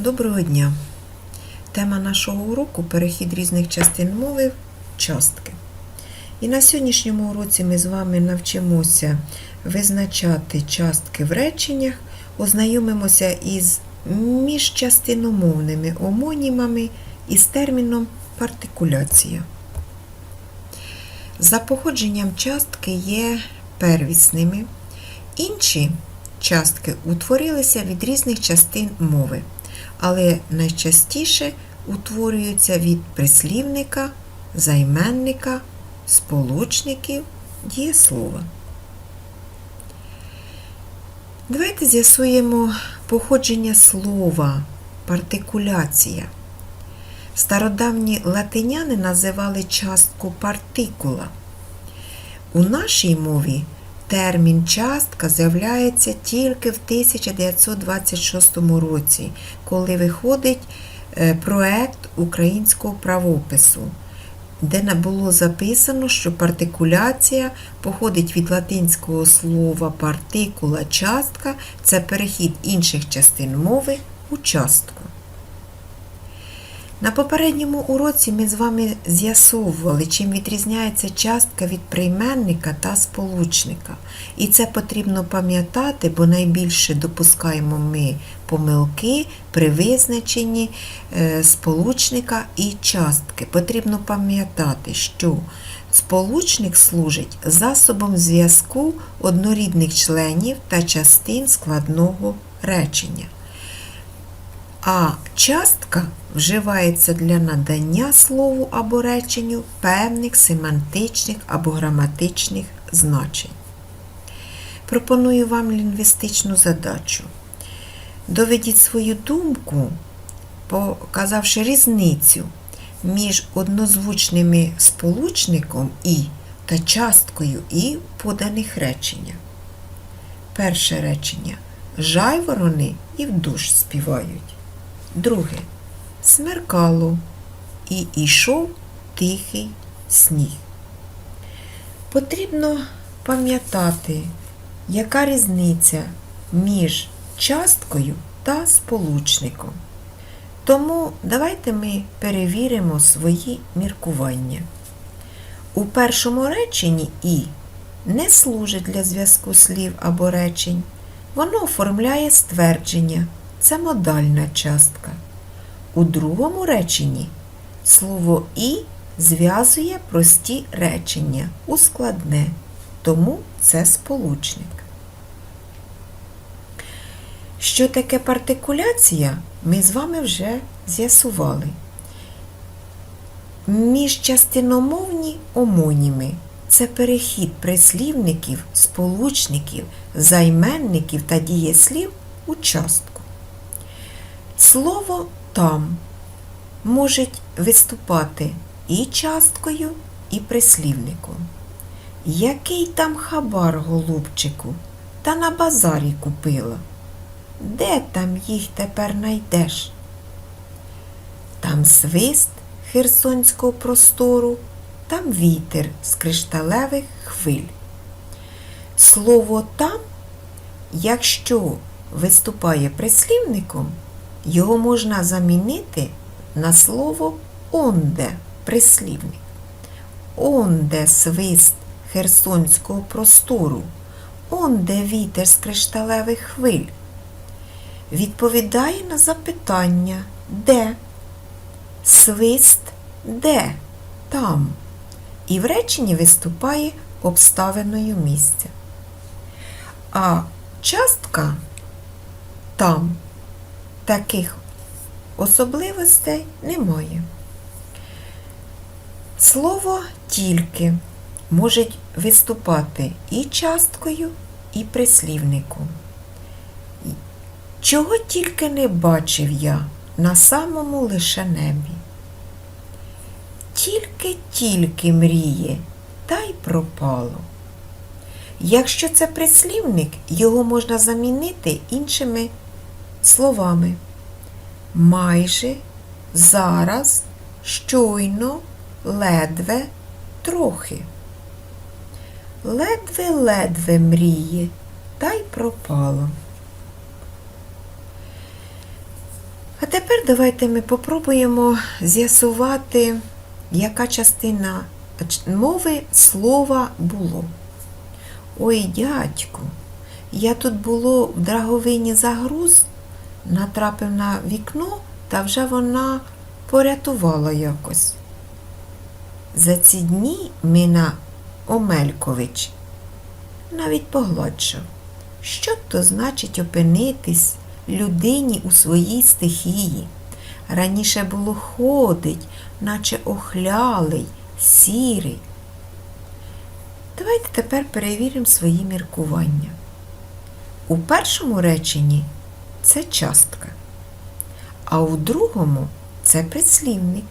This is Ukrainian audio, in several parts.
Доброго дня! Тема нашого уроку перехід різних частин мови частки. І на сьогоднішньому уроці ми з вами навчимося визначати частки в реченнях, ознайомимося із міжчастиномовними омонімами і з терміном партикуляція. За походженням частки є первісними. Інші частки утворилися від різних частин мови, але найчастіше утворюються від прислівника, займенника, сполучників, дієслова. Давайте з'ясуємо походження слова партикуляція. Стародавні латиняни називали частку партикула. У нашій мові термін частка з'являється тільки в 1926 році, коли виходить е, проект українського правопису, де було записано, що партикуляція походить від латинського слова партикула частка це перехід інших частин мови у частку. На попередньому уроці ми з вами з'ясовували, чим відрізняється частка від прийменника та сполучника. І це потрібно пам'ятати, бо найбільше допускаємо ми помилки при визначенні е, сполучника і частки. Потрібно пам'ятати, що сполучник служить засобом зв'язку однорідних членів та частин складного речення. А частка вживається для надання слову або реченню певних семантичних або граматичних значень. Пропоную вам лінгвістичну задачу. Доведіть свою думку, показавши різницю між однозвучними сполучником і та часткою і поданих реченнях. Перше речення. Жайворони і в душ співають. Друге. Смеркало і йшов тихий сніг. Потрібно пам'ятати, яка різниця між часткою та сполучником. Тому давайте ми перевіримо свої міркування. У першому реченні І не служить для зв'язку слів або речень. Воно оформляє ствердження. Це модальна частка. У другому реченні слово І зв'язує прості речення у складне, тому це сполучник. Що таке партикуляція, ми з вами вже з'ясували. Міжчастиномовні омоніми це перехід прислівників, сполучників, займенників та дієслів у частку. Слово там може виступати і часткою, і прислівником. Який там хабар, голубчику, та на базарі купила? Де там їх тепер найдеш? Там свист херсонського простору, там вітер з кришталевих хвиль. Слово там, якщо виступає прислівником, його можна замінити на слово онде прислівник. Онде свист херсонського простору, онде вітер з кришталевих хвиль. Відповідає на запитання де? Свист де? Там. І в реченні виступає обставиною місця. А частка там таких особливостей немає. Слово тільки може виступати і часткою, і прислівником. Чого тільки не бачив я на самому лише небі. Тільки-тільки мріє, та й пропало. Якщо це прислівник, його можна замінити іншими словами. Майже, зараз, щойно, ледве, трохи. Ледве-ледве мріє, та й пропало. А тепер давайте ми попробуємо з'ясувати, яка частина мови слова було. Ой, дядьку, я тут було в драговині загруз, натрапив на вікно, та вже вона порятувала якось. За ці дні Мина Омелькович навіть погладшав. Що то значить опинитись людині у своїй стихії? Раніше було ходить, наче охлялий, сірий. Давайте тепер перевіримо свої міркування. У першому реченні це частка, а у другому це прислівник.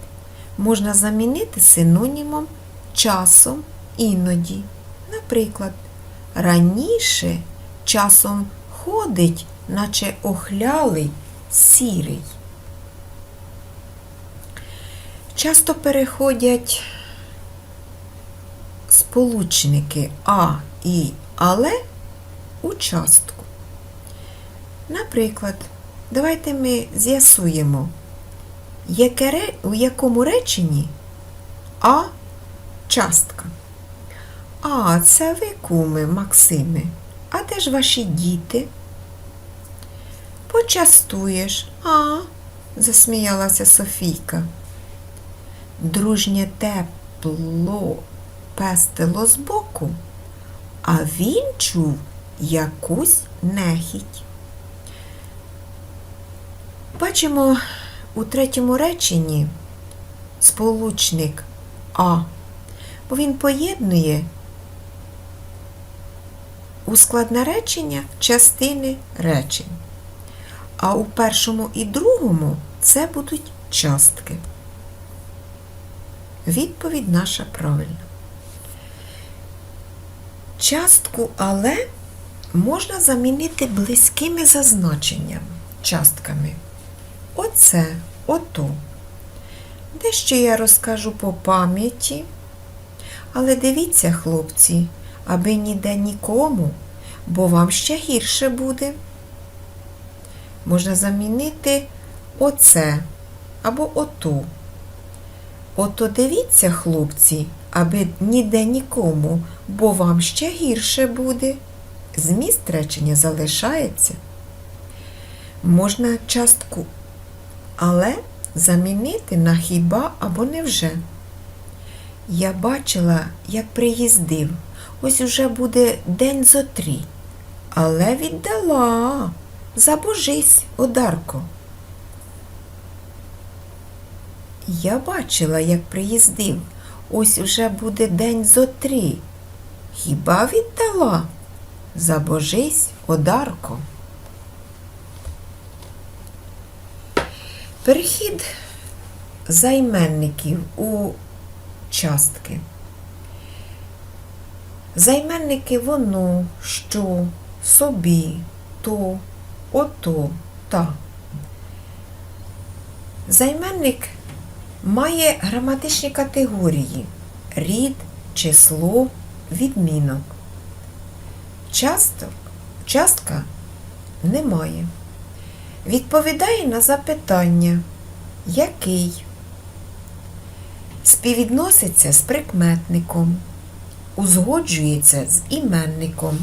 Можна замінити синонімом часом іноді. Наприклад, раніше часом ходить, наче охлялий, сірий. Часто переходять сполучники а і але у частку. Наприклад, давайте ми з'ясуємо, у якому реченні а частка. А, це ви, куми, Максиме. А де ж ваші діти? Почастуєш. А, засміялася Софійка. Дружнє тепло пестило збоку, а він чув якусь нехіть. Бачимо у третьому реченні сполучник А, бо він поєднує у складне речення частини речень. А у першому і другому це будуть частки. Відповідь наша правильна. Частку але можна замінити близькими зазначеннями, частками. Оце, ото. Дещо я розкажу по пам'яті. Але дивіться, хлопці, аби ніде нікому, бо вам ще гірше буде. Можна замінити оце або оту. Ото дивіться, хлопці, аби ніде нікому, бо вам ще гірше буде. Зміст речення залишається. Можна частку, але замінити на хіба або невже. Я бачила, як приїздив. Ось уже буде день зо три. Але віддала. Забожись, Одарко. Я бачила, як приїздив. Ось уже буде день зо три. Хіба віддала? Забожись, Одарко. Перехід займенників у частки. Займенники воно, що, собі, то, ото, та. Займенник має граматичні категорії рід, число, відмінок. Часток, частка немає. Відповідає на запитання, який співвідноситься з прикметником, узгоджується з іменником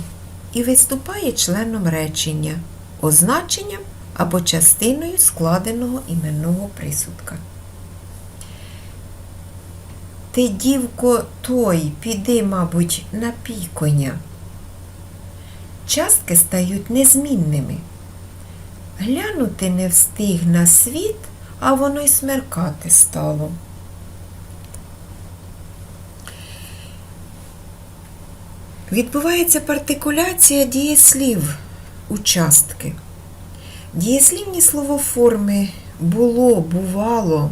і виступає членом речення, означенням або частиною складеного іменного присудка. Ти, дівко, той, піди, мабуть, напій коня. Частки стають незмінними. Глянути не встиг на світ, а воно й смеркати стало. Відбувається партикуляція дієслів у частки. Дієслівні словоформи було, бувало,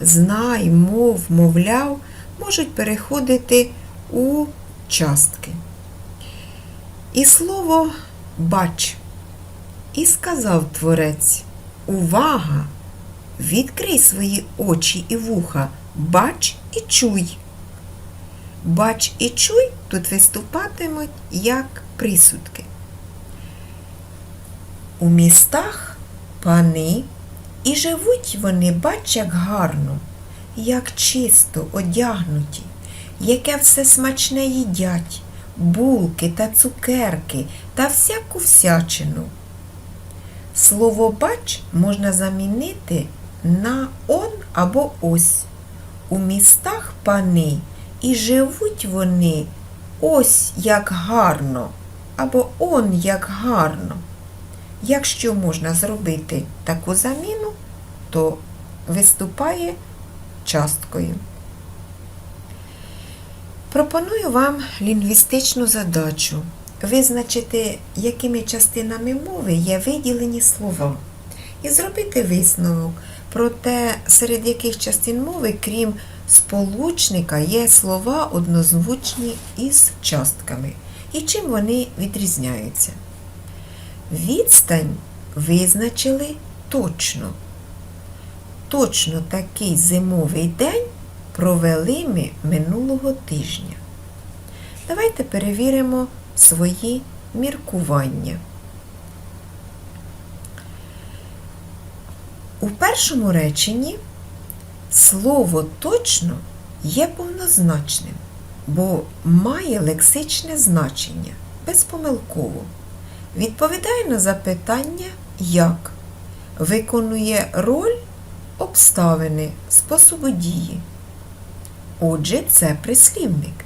знай, мов, мовляв можуть переходити у частки. І слово бач. І сказав творець: Увага! Відкрий свої очі і вуха, бач і чуй. Бач і чуй тут виступатимуть як присудки. У містах пани І живуть вони, бач, як гарно, як чисто одягнуті, яке все смачне їдять, булки та цукерки та всяку всячину. Слово бач можна замінити на он або ось. У містах пани, і живуть вони ось як гарно, або он як гарно. Якщо можна зробити таку заміну, то виступає часткою. Пропоную вам лінгвістичну задачу визначити, якими частинами мови є виділені слова, і зробити висновок про те, серед яких частин мови, крім сполучника, є слова однозвучні із частками, і чим вони відрізняються. Відстань визначили точно. Точно такий зимовий день провели ми минулого тижня. Давайте перевіримо свої міркування. У першому реченні слово точно є повнозначним, бо має лексичне значення безпомилково. Відповідає на запитання як, виконує роль обставини, способу дії. Отже, це прислівник.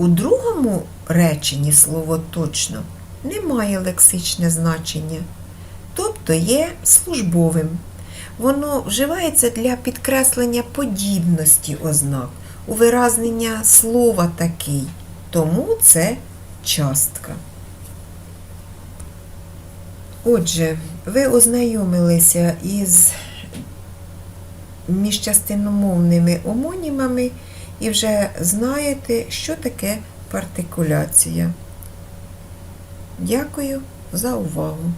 У другому реченні слово точно не має лексичне значення, тобто є службовим. Воно вживається для підкреслення подібності ознак, увиразнення слова такий, тому це частка. Отже, ви ознайомилися із міжчастиномовними омонімами і вже знаєте, що таке партикуляція. Дякую за увагу!